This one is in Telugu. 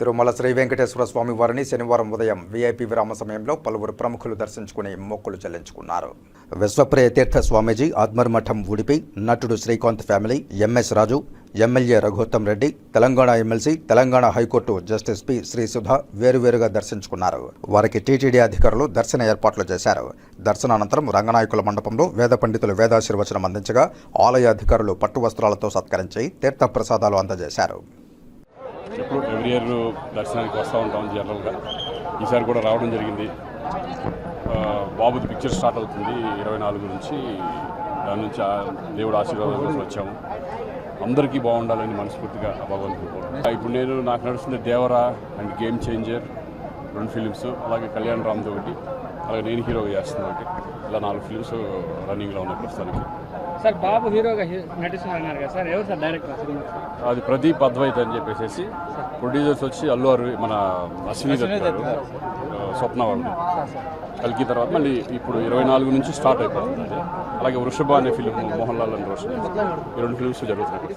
తిరుమల శ్రీ వెంకటేశ్వర స్వామి వారిని శనివారం ఉదయం వీఐపీ విరామ సమయంలో పలువురు ప్రముఖులు దర్శించుకుని మొక్కులు చెల్లించుకున్నారు. విశ్వప్రియ తీర్థ స్వామీజీ ఆత్మర్మఠం ఉడిపి నటుడు Srikanth family MS Raju MLA Raghuttam Reddy Telangana MLC Telangana high court justice P Sri Sudha వేరువేరుగా దర్శించుకున్నారు. వారికి టీటీడీ అధికారులు దర్శన ఏర్పాట్లు చేశారు. దర్శనానంతరం రంగనాయకుల మండపంలో వేద పండితులు వేదాశీర్వచనం అందించగా ఆలయ అధికారులు పట్టు వస్త్రాలతో సత్కరించి తీర్థ ప్రసాదాలు అందజేశారు. ఎప్పుడు ఎవ్రీ ఇయర్ దర్శనానికి వస్తూ ఉంటాం జనరల్గా. ఈసారి కూడా రావడం జరిగింది. బాబుది పిక్చర్ స్టార్ట్ అవుతుంది ఇరవై నాలుగు నుంచి. దాని నుంచి ఆ దేవుడు ఆశీర్వాదం కోసం వచ్చాము. అందరికీ బాగుండాలని మనస్ఫూర్తిగా భగవంతుడు ఇప్పుడు నేను నాకు నడుస్తుంది దేవరా అండ్ గేమ్ చేంజర్. రెండు ఫిలిమ్స్ అలాగే కళ్యాణ్ రామ్ది ఒకటి అలాగే నేను హీరోగా చేస్తున్నా ఒకటి. ఇలా నాలుగు ఫిలిమ్స్ రన్నింగ్లో ఉన్నాయి ప్రస్తుతానికి. సార్ బాబు హీరోగా నటిస్తున్నారు కదా సార్ ఎవరు సార్ డైరెక్టర్ అది ప్రదీప్ అద్వైత్ అని చెప్పేసి ప్రొడ్యూసర్స్ వచ్చి అల్లు అరవి మన అశ్విని గారు స్వప్న వాళ్ళు. కలికి తర్వాత మళ్ళీ ఇప్పుడు ఇరవై నాలుగు నుంచి స్టార్ట్ అయిపోతుంది అలాగే వృషభ అనే ఫిలిం మోహన్ లాల్ అండ్ రోషన్. ఈ రెండు ఫిలిమ్స్ జరుగుతున్నాయి.